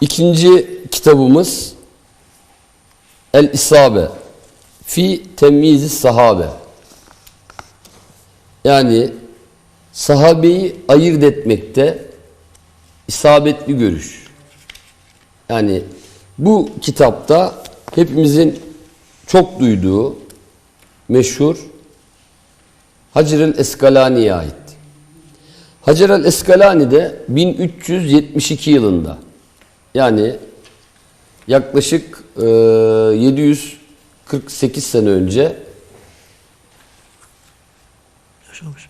İkinci kitabımız El İsabe fi temyizi sahabe. Yani sahabeyi ayırt etmekte isabetli görüş. Yani bu kitapta hepimizin çok duyduğu meşhur Hacer el Eskalani'ye ait. Hacer el Eskalani de 1372 yılında yani yaklaşık e, 748 sene önce Yaşamış.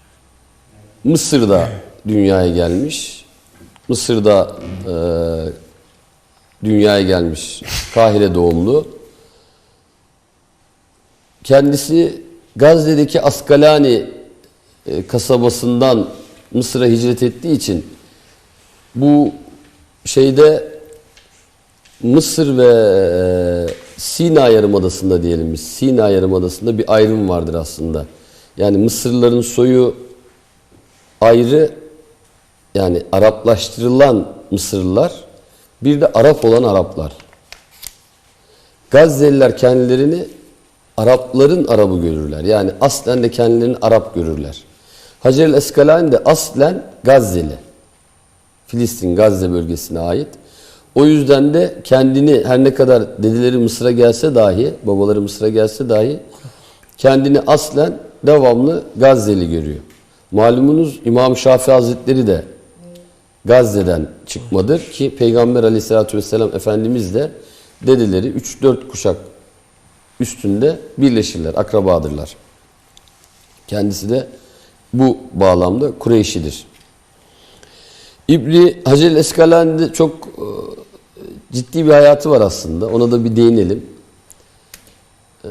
Mısır'da dünyaya gelmiş. Mısır'da e, dünyaya gelmiş. Kahire doğumlu. Kendisi Gazze'deki Askalani e, kasabasından Mısır'a hicret ettiği için bu şeyde Mısır ve e, Sina Yarımadası'nda diyelim biz. Sina Yarımadası'nda bir ayrım vardır aslında. Yani Mısırlıların soyu ayrı yani Araplaştırılan Mısırlılar bir de Arap olan Araplar. Gazze'liler kendilerini Arapların Arabı görürler. Yani aslen de kendilerini Arap görürler. Hacer el de aslen Gazze'li. Filistin Gazze bölgesine ait. O yüzden de kendini her ne kadar dedeleri Mısır'a gelse dahi, babaları Mısır'a gelse dahi kendini aslen devamlı Gazze'li görüyor. Malumunuz İmam Şafii Hazretleri de Gazze'den çıkmadır ki Peygamber Aleyhisselatü Vesselam Efendimiz de dedeleri 3-4 kuşak üstünde birleşirler, akrabadırlar. Kendisi de bu bağlamda Kureyşidir. İbni Hacer Eskalani'de çok e, ciddi bir hayatı var aslında. Ona da bir değinelim. E,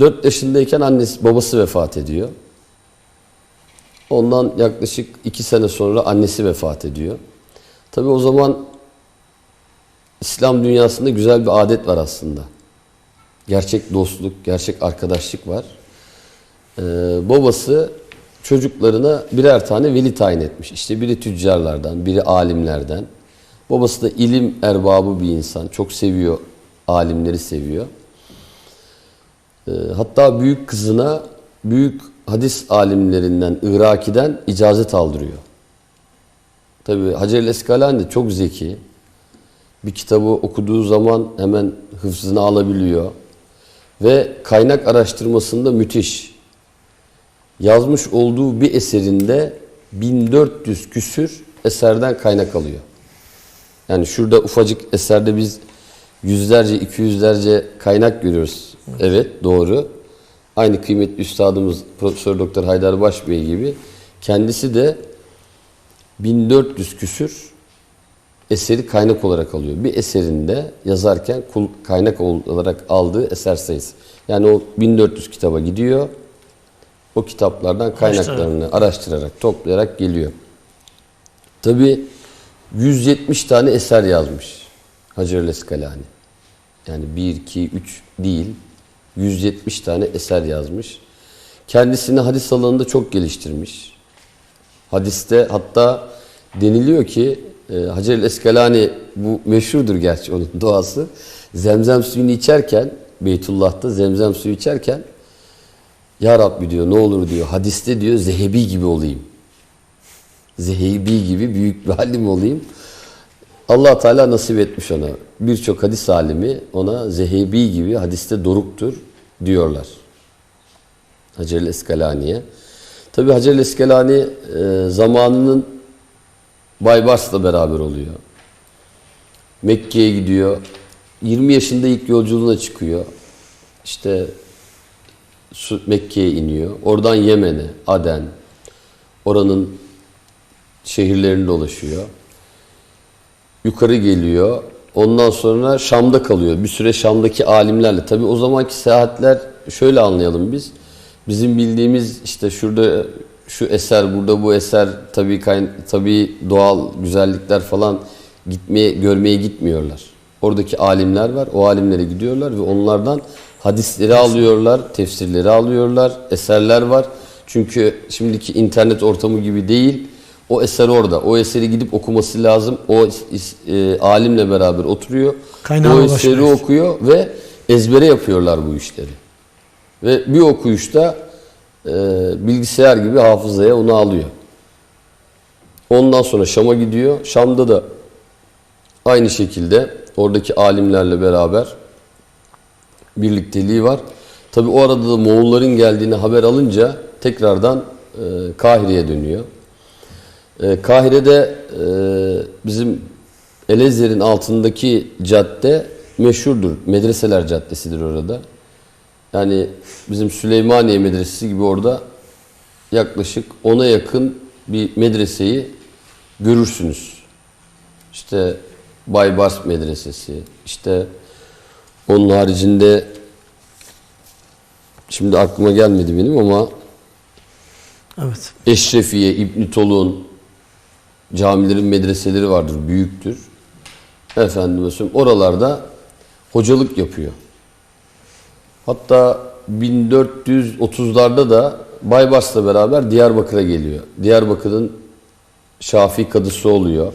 4 yaşındayken annesi, babası vefat ediyor. Ondan yaklaşık 2 sene sonra annesi vefat ediyor. Tabi o zaman İslam dünyasında güzel bir adet var aslında. Gerçek dostluk, gerçek arkadaşlık var. Ee, babası çocuklarına birer tane veli tayin etmiş. İşte biri tüccarlardan, biri alimlerden. Babası da ilim erbabı bir insan. Çok seviyor, alimleri seviyor. Ee, hatta büyük kızına büyük hadis alimlerinden, Iraki'den icazet aldırıyor. Tabi Hacer el-Eskalani de çok zeki. Bir kitabı okuduğu zaman hemen hıfzını alabiliyor. Ve kaynak araştırmasında müthiş. Yazmış olduğu bir eserinde 1400 küsür eserden kaynak alıyor. Yani şurada ufacık eserde biz yüzlerce, iki yüzlerce kaynak görüyoruz. Evet, doğru. Aynı kıymetli üstadımız Profesör Doktor Haydar Başbey gibi kendisi de 1400 küsür eseri kaynak olarak alıyor. Bir eserinde yazarken kul- kaynak olarak aldığı eser sayısı. Yani o 1400 kitaba gidiyor. O kitaplardan kaynaklarını araştırarak, toplayarak geliyor. Tabi 170 tane eser yazmış Hacer el-Eskalani. Yani 1, 2, 3 değil, 170 tane eser yazmış. Kendisini hadis alanında çok geliştirmiş. Hadiste hatta deniliyor ki e, Hacer el-Eskalani bu meşhurdur gerçi onun doğası. Zemzem suyunu içerken Beytullah'ta zemzem suyu içerken Ya Rabbi diyor ne olur diyor hadiste diyor Zehebi gibi olayım. Zehebi gibi büyük bir alim olayım. allah Teala nasip etmiş ona. Birçok hadis alimi ona Zehebi gibi hadiste doruktur diyorlar. Hacer el-Eskalani'ye. Tabi Hacer el-Eskalani e, zamanının Baybars'la beraber oluyor. Mekke'ye gidiyor. 20 yaşında ilk yolculuğuna çıkıyor. İşte Mekke'ye iniyor. Oradan Yemen'e, Aden, oranın şehirlerini dolaşıyor. Yukarı geliyor. Ondan sonra Şam'da kalıyor. Bir süre Şam'daki alimlerle. Tabi o zamanki seyahatler şöyle anlayalım biz. Bizim bildiğimiz işte şurada şu eser, burada bu eser tabii tabii doğal güzellikler falan gitmeye görmeye gitmiyorlar. Oradaki alimler var. O alimlere gidiyorlar ve onlardan hadisleri alıyorlar, tefsirleri alıyorlar, eserler var. Çünkü şimdiki internet ortamı gibi değil. O eser orada. O eseri gidip okuması lazım. O e, alimle beraber oturuyor. Kaynağa o eseri okuyor ve ezbere yapıyorlar bu işleri. Ve bir okuyuşta e, bilgisayar gibi hafızaya onu alıyor. Ondan sonra Şam'a gidiyor. Şam'da da aynı şekilde oradaki alimlerle beraber birlikteliği var. Tabi o arada da Moğolların geldiğini haber alınca tekrardan e, Kahire'ye dönüyor. E, Kahire'de e, bizim Elezer'in altındaki cadde meşhurdur. Medreseler Caddesi'dir orada. Yani bizim Süleymaniye Medresesi gibi orada yaklaşık ona yakın bir medreseyi görürsünüz. İşte Baybars Medresesi, işte onun haricinde şimdi aklıma gelmedi benim ama Evet. Eşrefiye, İbn Tolun camilerin medreseleri vardır, büyüktür. Efendim söyleyeyim, oralarda hocalık yapıyor. Hatta 1430'larda da Baybars'la beraber Diyarbakır'a geliyor. Diyarbakır'ın Şafii kadısı oluyor.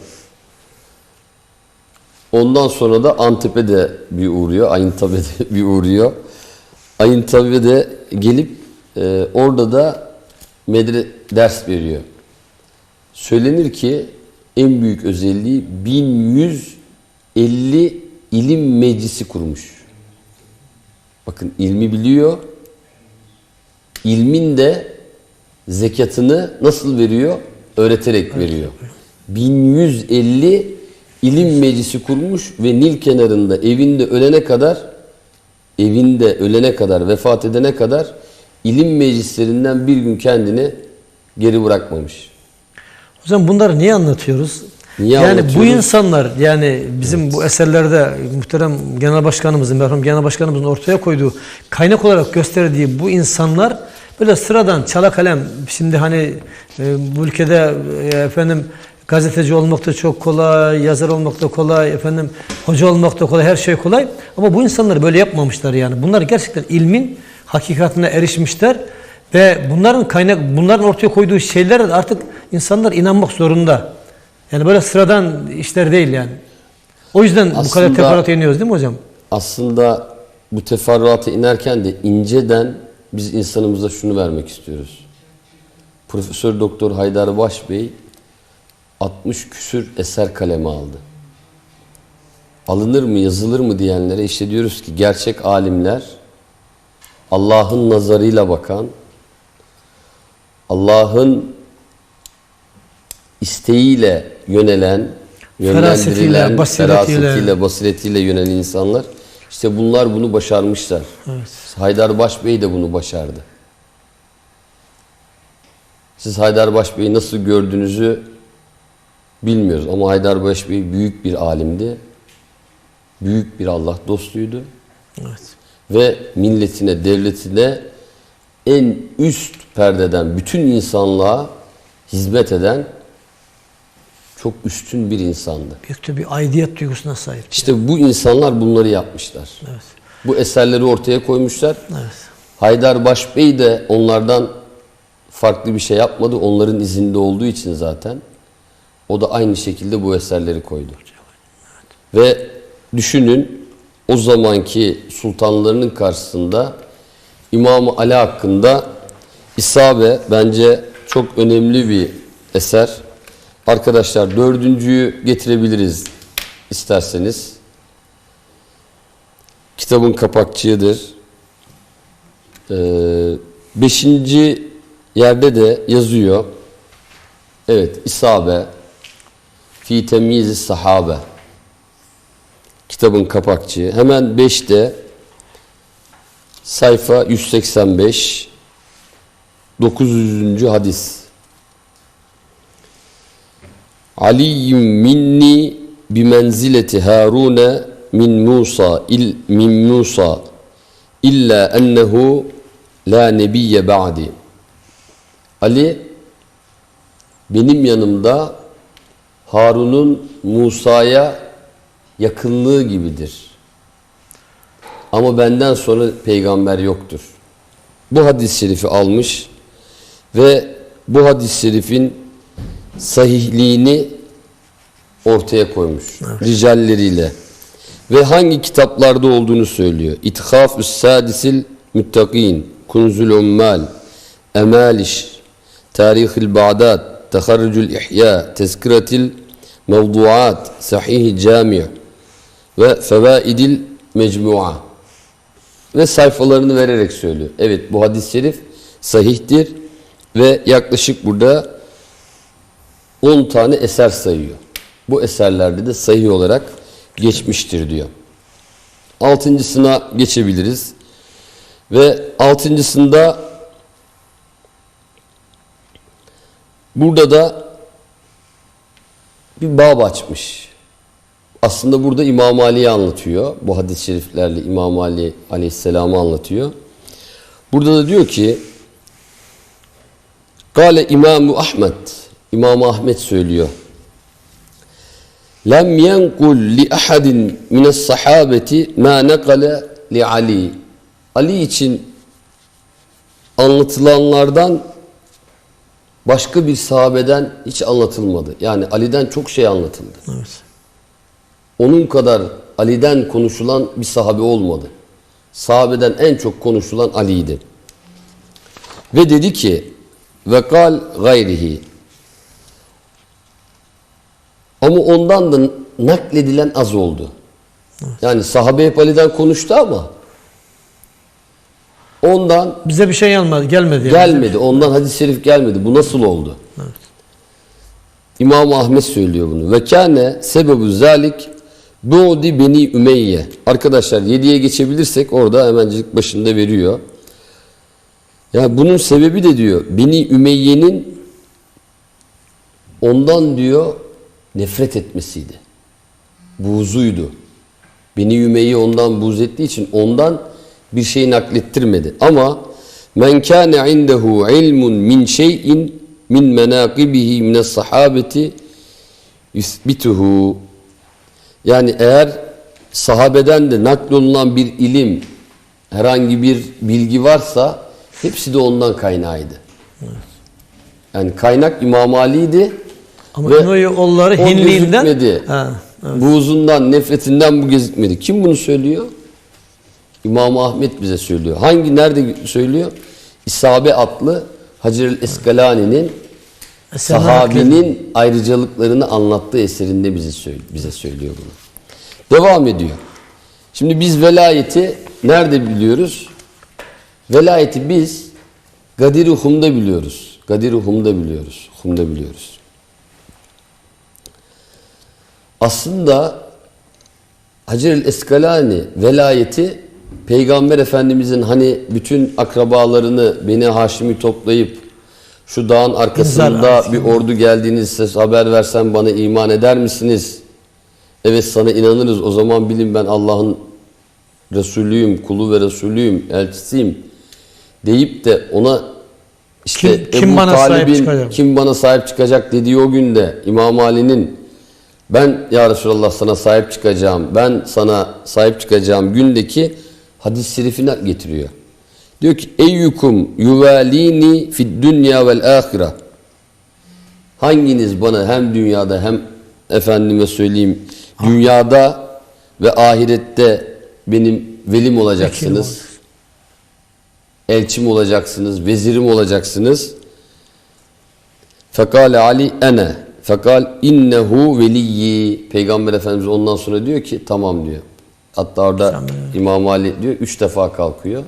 Ondan sonra da Antep'e de bir uğruyor. Ayıntabe'de bir uğruyor. Ayıntabe'de gelip e, orada da medre ders veriyor. Söylenir ki en büyük özelliği 1150 ilim meclisi kurmuş. Bakın ilmi biliyor. İlmin de zekatını nasıl veriyor? Öğreterek veriyor. 1150 ilim meclisi kurmuş ve Nil kenarında evinde ölene kadar evinde ölene kadar vefat edene kadar ilim meclislerinden bir gün kendini geri bırakmamış. Hocam bunları niye anlatıyoruz? Niye yani bu insanlar yani bizim bu eserlerde muhterem genel başkanımızın, merhum genel başkanımızın ortaya koyduğu kaynak olarak gösterdiği bu insanlar böyle sıradan çala kalem şimdi hani e, bu ülkede e, efendim gazeteci olmak da çok kolay, yazar olmak da kolay, efendim hoca olmak da kolay, her şey kolay. Ama bu insanlar böyle yapmamışlar yani. Bunlar gerçekten ilmin hakikatine erişmişler ve bunların kaynak bunların ortaya koyduğu şeylere de artık insanlar inanmak zorunda. Yani böyle sıradan işler değil yani. O yüzden bu kadar Aslında- teferruata iniyoruz değil mi hocam? Aslında bu teferruata inerken de inceden biz insanımıza şunu vermek istiyoruz. Profesör Doktor Haydar Baş Bey 60 küsür eser kaleme aldı. Alınır mı, yazılır mı diyenlere işte diyoruz ki gerçek alimler Allah'ın nazarıyla bakan, Allah'ın isteğiyle yönelen, yönlendirilen, ferasetiyle, basiretiyle yönelen insanlar. İşte bunlar bunu başarmışlar. Evet. Haydar Baş Bey de bunu başardı. Siz Haydar Baş Bey'i nasıl gördüğünüzü bilmiyoruz ama Haydar Baş Bey büyük bir alimdi. Büyük bir Allah dostuydu Evet. ve milletine, devletine en üst perdeden bütün insanlığa hizmet eden çok üstün bir insandı. Büyük de bir aidiyet duygusuna sahip. İşte bu insanlar bunları yapmışlar. Evet. Bu eserleri ortaya koymuşlar. Evet. Haydar Baş Bey de onlardan farklı bir şey yapmadı. Onların izinde olduğu için zaten. O da aynı şekilde bu eserleri koydu. Ve düşünün o zamanki sultanlarının karşısında İmam Ali hakkında İsabe bence çok önemli bir eser. Arkadaşlar dördüncüyü getirebiliriz isterseniz. Kitabın kapakçığıdır. Ee, beşinci yerde de yazıyor. Evet, İsabe fi temyiz sahabe. Kitabın kapakçığı. Hemen 5'te sayfa 185 900. hadis. Aliyyum minni bimenzileti Harune min Musa il min Musa illa ennehu la nebiyye ba'di. Ali benim yanımda Harun'un Musa'ya yakınlığı gibidir. Ama benden sonra peygamber yoktur. Bu hadis-i şerifi almış ve bu hadis-i şerifin sahihliğini ortaya koymuş. Ricalleriyle. Ve hangi kitaplarda olduğunu söylüyor. İthafus Sadisil Muttakin, Kunzul Ummal, Emaliş, Tarihil Bağdat, Teharrucul İhya, Tezkiretil Mevduat, Sahih Cami' ve Fevaidil Mecmua ve sayfalarını vererek söylüyor. Evet bu hadis-i şerif sahihtir ve yaklaşık burada 10 tane eser sayıyor. Bu eserlerde de sahih olarak geçmiştir diyor. Altıncısına geçebiliriz. Ve altıncısında burada da bir bab açmış. Aslında burada İmam Ali'yi anlatıyor. Bu hadis-i şeriflerle İmam Ali aleyhisselamı anlatıyor. Burada da diyor ki Kale İmamu Ahmet İmam Ahmet söylüyor. Lem yenkul li ahadin mines sahabeti ma nakale li Ali. Ali için anlatılanlardan başka bir sahabeden hiç anlatılmadı. Yani Ali'den çok şey anlatıldı. Evet. Onun kadar Ali'den konuşulan bir sahabe olmadı. Sahabeden en çok konuşulan Ali'ydi. Ve dedi ki ve kal gayrihi ama ondan da nakledilen az oldu. Yani sahabe hep Ali'den konuştu ama ondan Bize bir şey gelmedi. Gelmedi. yani. gelmedi. Ondan hadis-i şerif gelmedi. Bu nasıl oldu? İmam Ahmet söylüyor bunu. Ve kâne sebebu zalik bu'di beni Ümeyye. Arkadaşlar 7'ye geçebilirsek orada hemencik başında veriyor. Ya bunun sebebi de diyor Beni Ümeyye'nin ondan diyor nefret etmesiydi. Buğzuydu. Beni Ümeyye ondan buğz ettiği için ondan bir şey naklettirmedi. Ama men kâne indehu ilmun min şeyin min menakibihi mines sahabeti yusbituhu yani eğer sahabeden de naklolunan bir ilim herhangi bir bilgi varsa hepsi de ondan kaynağıydı. Yani kaynak İmam Ali'ydi. Ama Ve Ümeyye oğulları Hinliğinden. Ha, Buğzundan, nefretinden bu gözükmedi. Kim bunu söylüyor? İmam Ahmet bize söylüyor. Hangi, nerede söylüyor? İsabe adlı Hacer el-Eskalani'nin eserler sahabinin ayrıcalıklarını anlattığı eserinde bize söylüyor, bize söylüyor bunu. Devam ediyor. Şimdi biz velayeti nerede biliyoruz? Velayeti biz Gadir-i Hum'da biliyoruz. Gadir-i Hum'da biliyoruz. Hum'da biliyoruz. Aslında Hacer el-Eskalani velayeti Peygamber Efendimizin hani bütün akrabalarını Beni Haşim'i toplayıp şu dağın arkasında bir ordu geldiğinizde haber versen bana iman eder misiniz? Evet sana inanırız. O zaman bilin ben Allah'ın Resulüyüm, kulu ve Resulüyüm, elçisiyim deyip de ona işte Kim- kim Ebu bana sahip Talib'in çıkacak? kim bana sahip çıkacak dediği o günde İmam Ali'nin ben ya Resulallah sana sahip çıkacağım, ben sana sahip çıkacağım gündeki hadis-i şerifini getiriyor. Diyor ki eyyukum yuvalini fid dünya vel ahire. Hanginiz bana hem dünyada hem efendime söyleyeyim dünyada ve ahirette benim velim olacaksınız. Elçim olacaksınız, vezirim olacaksınız. Fekale Ali ene. Fekal innehu veliyyi. Peygamber Efendimiz ondan sonra diyor ki tamam diyor. Hatta orada İmam Ali diyor üç defa kalkıyor.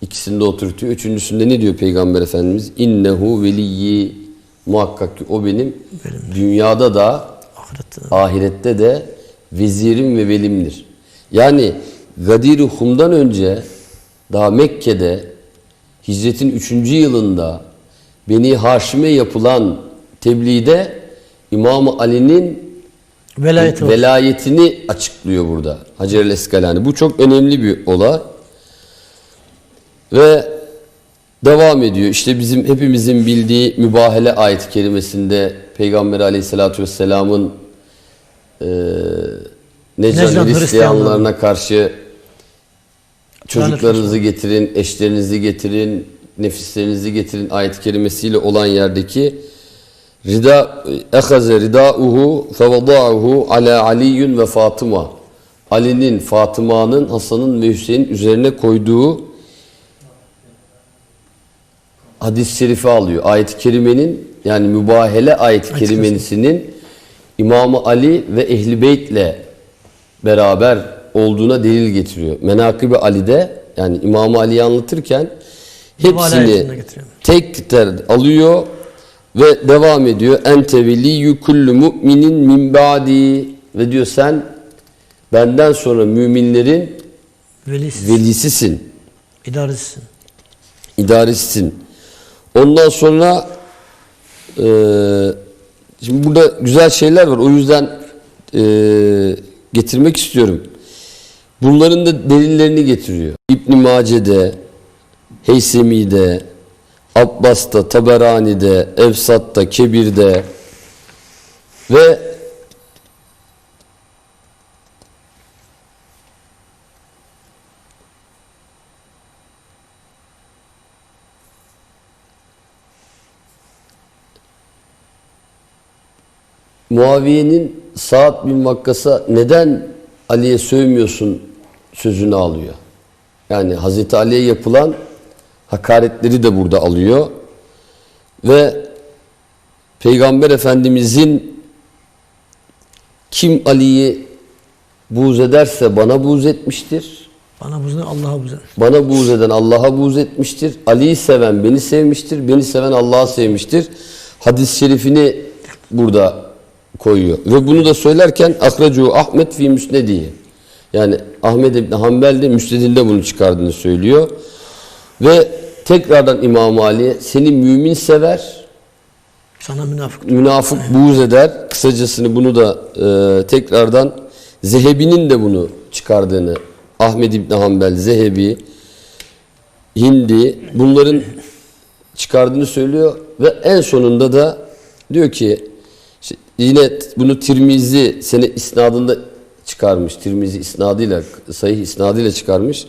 İkisinde oturtuyor. Üçüncüsünde ne diyor Peygamber Efendimiz? İnnehu veliyyi. Muhakkak ki o benim, dünyada da ahirette. ahirette de vezirim ve velimdir. Yani Gadir-i Hum'dan önce daha Mekke'de hicretin 3. yılında Beni Haşim'e yapılan tebliğde İmam Ali'nin Velayeti velayetini açıklıyor burada Hacer el Eskalani. Bu çok önemli bir olay. Ve devam ediyor. İşte bizim hepimizin bildiği mübahele ayet kerimesinde Peygamber Aleyhisselatü Vesselam'ın e, Necran Necran Hristiyanlarına karşı çocuklarınızı getirin, eşlerinizi getirin, nefislerinizi getirin ayet kerimesiyle olan yerdeki Rida ehaze ridauhu fevada'uhu ala Aliyyun ve Fatıma. Ali'nin, Fatıma'nın, Hasan'ın ve Hüseyin'in üzerine koyduğu hadis-i şerifi alıyor. Ayet-i kerimenin yani mübahele ayet-i kerimesinin İmam Ali ve Ehli Beyt'le beraber olduğuna delil getiriyor. Menakıb-i Ali'de yani İmam Ali'yi anlatırken hepsini tek ter alıyor ve devam ediyor. Ente veliyyü kullu mu'minin min ba'di ve diyor sen benden sonra müminlerin Velisi, velisisin, idaresisin. idaresisin. Ondan sonra eee şimdi burada güzel şeyler var. O yüzden eee, getirmek istiyorum. Bunların da delillerini getiriyor. İbn Mace'de, Heysemi'de, Abbas'ta, Taberani'de, Efsat'ta, Kebir'de ve Muaviye'nin Sa'd bin Vakkas'a neden Ali'ye sövmüyorsun sözünü alıyor. Yani Hazreti Ali'ye yapılan hakaretleri de burada alıyor. Ve Peygamber Efendimizin kim Ali'yi buğz ederse bana buğz etmiştir. Bana buzdan Allah'a buzdan. Bana buğz eden Allah'a buğz etmiştir. Ali'yi seven beni sevmiştir. Beni seven Allah'ı sevmiştir. Hadis-i şerifini burada koyuyor. Ve bunu da söylerken Akracu Ahmet fi Müsnedihi. Yani Ahmet İbni Hanbel de Müsnedinde bunu çıkardığını söylüyor. Ve tekrardan İmam Ali seni mümin sever, Sana münafık. münafık buğz eder. Kısacasını bunu da e, tekrardan Zehebi'nin de bunu çıkardığını Ahmed İbni Hanbel, Zehebi, Hindi bunların çıkardığını söylüyor ve en sonunda da diyor ki işte yine bunu Tirmizi sene isnadında çıkarmış. Tirmizi isnadıyla sahih isnadıyla çıkarmış.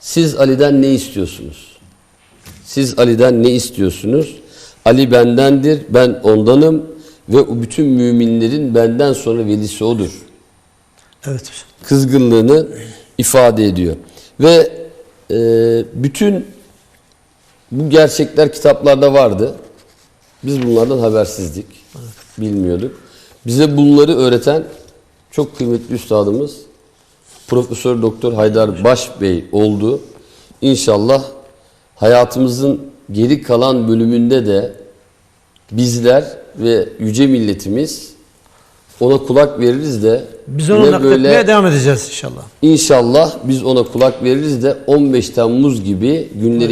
Siz Ali'den ne istiyorsunuz? Siz Ali'den ne istiyorsunuz? Ali bendendir, ben ondanım ve o bütün müminlerin benden sonra velisi odur. Evet hocam. Kızgınlığını ifade ediyor. Ve e, bütün bu gerçekler kitaplarda vardı. Biz bunlardan habersizdik. Bilmiyorduk. Bize bunları öğreten çok kıymetli üstadımız Profesör Doktor Haydar Baş Bey oldu. İnşallah hayatımızın geri kalan bölümünde de bizler ve yüce milletimiz ona kulak veririz de Biz yine nakletmeye devam edeceğiz inşallah. İnşallah biz ona kulak veririz de 15 Temmuz gibi günleri